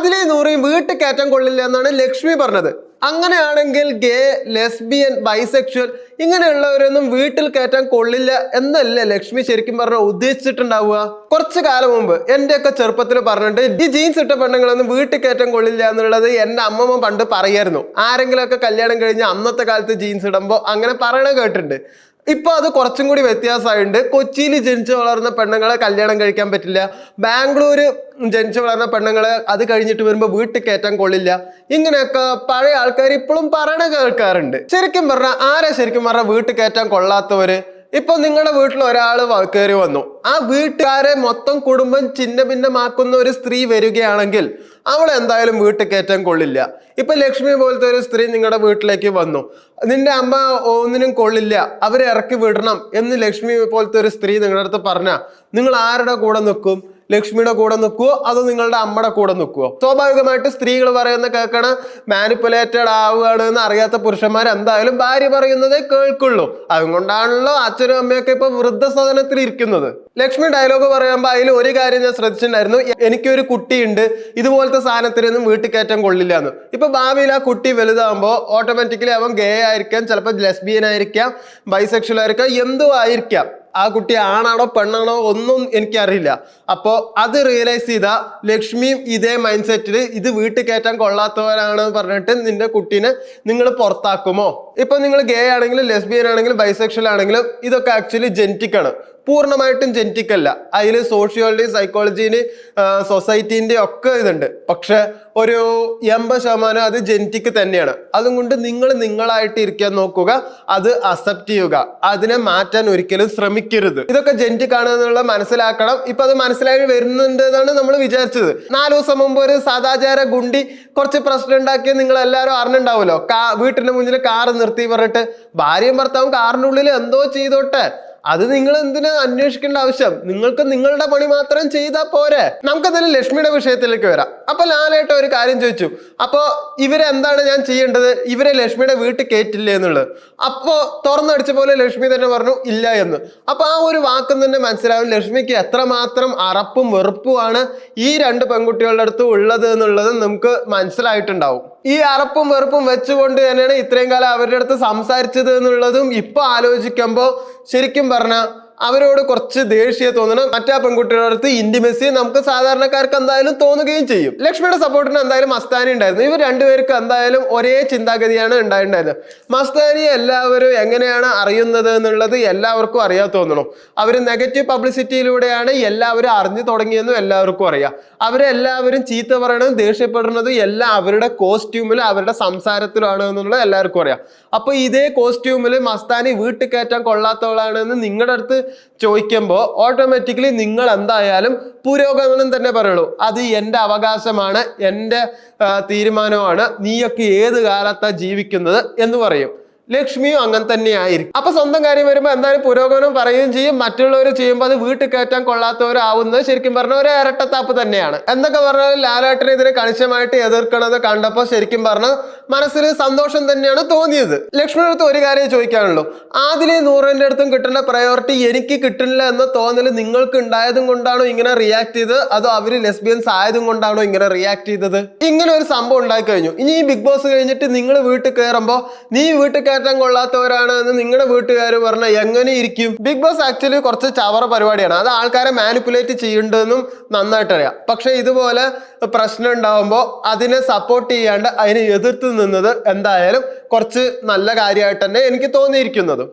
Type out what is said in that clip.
ആദിലെ നൂറയും വീട്ടിൽ കയറ്റം കൊള്ളില്ല എന്നാണ് ലക്ഷ്മി പറഞ്ഞത്. അങ്ങനെയാണെങ്കിൽ ഗേ ലെസ്ബിയൻ ബൈസെക്ഷൽ ഇങ്ങനെയുള്ളവരൊന്നും വീട്ടിൽ കയറ്റാൻ കൊള്ളില്ല എന്നല്ല ലക്ഷ്മി ശരിക്കും പറഞ്ഞ ഉദ്ദേശിച്ചിട്ടുണ്ടാവുക? കുറച്ച് കാലം മുമ്പ് എന്റെയൊക്കെ ചെറുപ്പത്തിൽ പറഞ്ഞിട്ട് ഈ ജീൻസ് ഇട്ട പെണ്ണുങ്ങളൊന്നും വീട്ടിൽ കയറ്റാൻ കൊള്ളില്ല എന്നുള്ളത് എന്റെ അമ്മമ്മ പണ്ട് പറയായിരുന്നു. ആരെങ്കിലുമൊക്കെ കല്യാണം കഴിഞ്ഞ് അന്നത്തെ കാലത്ത് ജീൻസ് ഇടുമ്പോൾ അങ്ങനെ പറയണ കേട്ടിട്ടുണ്ട്. ഇപ്പൊ അത് കുറച്ചും കൂടി വ്യത്യാസമായിട്ടുണ്ട്. കൊച്ചിയിൽ ജനിച്ചു വളർന്ന പെണ്ണുങ്ങളെ കല്യാണം കഴിക്കാൻ പറ്റില്ല. ബാംഗ്ലൂർ ജനിച്ചു വളർന്ന പെണ്ണുങ്ങളെ അത് കഴിഞ്ഞിട്ട് വരുമ്പോൾ വീട്ടിൽ കയറ്റാൻ കൊള്ളില്ല. ഇങ്ങനെയൊക്കെ പഴയ ആൾക്കാർ ഇപ്പോഴും പറയണ കേൾക്കാറുണ്ട്. ശരിക്കും പറഞ്ഞാൽ ആരെ ശരിക്കും പറഞ്ഞാൽ വീട്ടിൽ കയറ്റാൻ കൊള്ളാത്തവര്? ഇപ്പൊ നിങ്ങളുടെ വീട്ടിൽ ഒരാൾ കയറി വന്നു. ആ വീട്ടുകാരെ മൊത്തം കുടുംബം ചിന്ന ഭിന്നമാക്കുന്ന ഒരു സ്ത്രീ വരികയാണെങ്കിൽ അവൾ എന്തായാലും വീട്ടിൽ കയറ്റാൻ കൊള്ളില്ല. ഇപ്പൊ ലക്ഷ്മി പോലത്തെ ഒരു സ്ത്രീ നിങ്ങളുടെ വീട്ടിലേക്ക് വന്നു. നിന്റെ അമ്മ ഒന്നിനും കൊള്ളില്ല. അവരെ ഇറക്കി വിടണം എന്ന് ലക്ഷ്മി പോലത്തെ ഒരു സ്ത്രീ നിങ്ങളുടെ അടുത്ത് പറഞ്ഞ നിങ്ങൾ ആരുടെ കൂടെ നിൽക്കും ലക്ഷ്മിയുടെ കൂടെ നിൽക്കുവോ? അതോ നിങ്ങളുടെ അമ്മയുടെ കൂടെ നിൽക്കുവോ? സ്വാഭാവികമായിട്ട് സ്ത്രീകൾ പറയുന്ന കേൾക്കണ മാനിപ്പുലേറ്റഡ് ആവുകയാണ് എന്ന് അറിയാത്ത പുരുഷന്മാർ എന്തായാലും ഭാര്യ പറയുന്നത് കേൾക്കുള്ളൂ. അതുകൊണ്ടാണല്ലോ അച്ഛനും അമ്മയൊക്കെ ഇപ്പൊ വൃദ്ധസദനത്തിൽ ഇരിക്കുന്നത്. ലക്ഷ്മി ഡയലോഗ് പറയുമ്പോൾ അതിൽ ഒരു കാര്യം ഞാൻ ശ്രദ്ധിച്ചിട്ടുണ്ടായിരുന്നു. എനിക്കൊരു കുട്ടിയുണ്ട്. ഇതുപോലത്തെ സാധനത്തിനൊന്നും വീട്ടിൽ കയറ്റം കൊള്ളില്ല എന്ന് ഇപ്പൊ ഭാവിയിൽ ആ കുട്ടി വലുതാകുമ്പോൾ ഓട്ടോമാറ്റിക്കലി അവൻ ഗേ ആയിരിക്കാം ചിലപ്പോൾ ലെസ്ബിയൻ ആയിരിക്കാം ബൈസെക്ഷൽ ആയിരിക്കാം എന്തോ ആയിരിക്കാം. ആ കുട്ടി ആണാണോ പെണ്ണാണോ ഒന്നും എനിക്കറിയില്ല. അപ്പോൾ അത് റിയലൈസ് ചെയ്ത ലക്ഷ്മിയും ഇതേ മൈൻഡ് സെറ്റിൽ ഇത് വീട്ടിൽ കയറ്റാൻ കൊള്ളാത്തവരാണ് പറഞ്ഞിട്ട് നിന്റെ കുട്ടീനെ നിങ്ങൾ പുറത്താക്കുമോ? ഇപ്പൊ നിങ്ങൾ ഗേ ആണെങ്കിലും ലെസ്ബിയൻ ആണെങ്കിലും ബൈസെക്ഷൽ ആണെങ്കിലും ഇതൊക്കെ ആക്ച്വലി ജെനറ്റിക് ആണ്. പൂർണമായിട്ടും ജെനറ്റിക് അല്ല. അതിൽ സോഷ്യോളജി സൈക്കോളജീന് സൊസൈറ്റീന്റെ ഒക്കെ ഇതുണ്ട്. പക്ഷെ ഒരു എൺപത് ശതമാനം അത് ജെനറ്റിക് തന്നെയാണ്. അതും കൊണ്ട് നിങ്ങൾ നിങ്ങളായിട്ട് ഇരിക്കാൻ നോക്കുക അത് അക്സെപ്റ്റ് ചെയ്യുക. അതിനെ മാറ്റാൻ ഒരിക്കലും ശ്രമിക്കരുത്. ഇതൊക്കെ ജെനറ്റിക് ആണ് എന്നുള്ള മനസ്സിലാക്കണം. ഇപ്പൊ അത് മനസ്സിലായി വരുന്നുണ്ട് എന്നാണ് നമ്മൾ വിചാരിച്ചത്. നാല് ദിവസം മുമ്പ് ഒരു സദാചാര ഗുണ്ടി കുറച്ച് പ്രശ്നം ഉണ്ടാക്കിയ നിങ്ങൾ എല്ലാവരും അറിഞ്ഞിണ്ടാവുമല്ലോ കാ വീട്ടിന്റെ മുന്നിൽ കാറ് നിർത്തി പറഞ്ഞിട്ട് ഭാര്യയും ഭർത്താവും കാറിന്റെ ഉള്ളിൽ എന്തോ ചെയ്തോട്ടെ. അത് നിങ്ങൾ എന്തിനാ അന്വേഷിക്കേണ്ട ആവശ്യം? നിങ്ങൾക്ക് നിങ്ങളുടെ പണി മാത്രം ചെയ്താൽ പോരെ. നമുക്കതിൽ ലക്ഷ്മിയുടെ വിഷയത്തിലേക്ക് വരാം. അപ്പൊ ലാലേട്ട ഒരു കാര്യം ചോദിച്ചു. അപ്പോ ഇവരെന്താണ് ഞാൻ ചെയ്യേണ്ടത്? ഇവരെ ലക്ഷ്മിയുടെ വീട്ടിൽ കയറ്റില്ലേ എന്നുള്ളത്. അപ്പോ തുറന്നടിച്ച പോലെ ലക്ഷ്മി തന്നെ പറഞ്ഞു ഇല്ല എന്ന്. അപ്പൊ ആ ഒരു വാക്കും തന്നെ മനസ്സിലാവും ലക്ഷ്മിക്ക് എത്രമാത്രം അറപ്പും വെറുപ്പുമാണ് ഈ രണ്ട് പെൺകുട്ടികളുടെ അടുത്ത് ഉള്ളത് എന്നുള്ളത് നമുക്ക് മനസ്സിലായിട്ടുണ്ടാവും. ഈ അറപ്പും വെറുപ്പും വെച്ചുകൊണ്ട് തന്നെയാണ് ഇത്രയും കാലം അവരുടെ അടുത്ത് സംസാരിച്ചത് എന്നുള്ളതും ഇപ്പൊ ആലോചിക്കുമ്പോൾ ശരിക്കും പറഞ്ഞാൽ അവരോട് കുറച്ച് ദേഷ്യം തോന്നണം. മറ്റാ പെൺകുട്ടിയുടെ അടുത്ത് ഇന്റിമസി നമുക്ക് സാധാരണക്കാർക്ക് എന്തായാലും തോന്നുകയും ചെയ്യും. ലക്ഷ്മിയുടെ സപ്പോർട്ടിന് എന്തായാലും മസ്താനി ഉണ്ടായിരുന്നു. ഇവർ രണ്ടുപേർക്ക് എന്തായാലും ഒരേ ചിന്താഗതിയാണ് ഉണ്ടായിട്ടുണ്ടായിരുന്നത്. മസ്താനി എല്ലാവരും എങ്ങനെയാണ് അറിയുന്നത് എന്നുള്ളത് എല്ലാവർക്കും അറിയാൻ തോന്നണം. അവർ നെഗറ്റീവ് പബ്ലിസിറ്റിയിലൂടെയാണ് എല്ലാവരും അറിഞ്ഞു തുടങ്ങിയെന്നും എല്ലാവർക്കും അറിയാം. അവരെല്ലാവരും ചീത്ത പറയണതും ദേഷ്യപ്പെടുന്നതും എല്ലാം അവരുടെ കോസ്റ്റ്യൂമിലും അവരുടെ സംസാരത്തിലാണ് എന്നുള്ളത് എല്ലാവർക്കും അറിയാം. അപ്പൊ ഇതേ കോസ്റ്റ്യൂമിൽ മസ്താനി വീട്ടിൽ കയറ്റാൻ കൊള്ളാത്തവളാണെന്ന് നിങ്ങളുടെ അടുത്ത് ചോദിക്കുമ്പോൾ ഓട്ടോമാറ്റിക്കലി നിങ്ങൾ എന്തായാലും പുരോഗമനം തന്നെ പറയുള്ളൂ. അത് എന്റെ അവകാശമാണ് എന്റെ തീരുമാനമാണ് നീയൊക്കെ ഏത് കാലത്താണ് ജീവിക്കുന്നത് എന്ന് പറയും. ലക്ഷ്മിയും അങ്ങനെ തന്നെയായിരിക്കും. അപ്പൊ സ്വന്തം കാര്യം വരുമ്പോൾ എന്തായാലും പുരോഗമനം പറയുകയും ചെയ്യും. മറ്റുള്ളവർ ചെയ്യുമ്പോൾ അത് വീട്ടിൽ കയറ്റാൻ കൊള്ളാത്തവരാവുന്നത് ശരിക്കും പറഞ്ഞ ഒരു ഇരട്ടത്താപ്പ് തന്നെയാണ്. എന്തൊക്കെ പറഞ്ഞാൽ ലാലേട്ടനെ ഇതിനെ കണിശമായിട്ട് എതിർക്കണത് കണ്ടപ്പോൾ ശരിക്കും പറഞ്ഞ മനസ്സിൽ സന്തോഷം തന്നെയാണ് തോന്നിയത്. ലക്ഷ്മിയുടെ അടുത്ത് ഒരു കാര്യം ചോദിക്കാനുള്ളൂ. ആദിലെ നൂറിന്റെ അടുത്തും കിട്ടേണ്ട പ്രയോറിറ്റി എനിക്ക് കിട്ടുന്നില്ല എന്ന് തോന്നൽ നിങ്ങൾക്ക് ഉണ്ടായതും കൊണ്ടാണോ ഇങ്ങനെ റിയാക്ട് ചെയ്തത്? അതോ അവർ ലെസ്ബിയൻസ് ആയതും കൊണ്ടാണോ ഇങ്ങനെ റിയാക്ട് ചെയ്തത്? ഇങ്ങനെ ഒരു സംഭവം ഉണ്ടായി കഴിഞ്ഞു ഇനി ഈ ബിഗ് ബോസ് കഴിഞ്ഞിട്ട് നിങ്ങൾ വീട്ടിൽ കയറുമ്പോൾ നീ വീട്ടിൽ കയറ്റാൻ കൊള്ളാത്തവരാണ് എന്ന് നിങ്ങളുടെ വീട്ടുകാർ പറഞ്ഞാൽ എങ്ങനെ ഇരിക്കും? ബിഗ് ബോസ് ആക്ച്വലി കുറച്ച് ചവറ പരിപാടിയാണ്. അത് ആൾക്കാരെ മാനിപ്പുലേറ്റ് ചെയ്യേണ്ടതെന്നും നന്നായിട്ട് അറിയാം. പക്ഷെ ഇതുപോലെ പ്രശ്നം ഉണ്ടാകുമ്പോൾ അതിനെ സപ്പോർട്ട് ചെയ്യാണ്ട് അതിനെ എതിർത്ത് നിന്നത് എന്തായാലും കുറച്ച് നല്ല കാര്യമായിട്ട് തന്നെ എനിക്ക് തോന്നിയിരിക്കുന്നത്.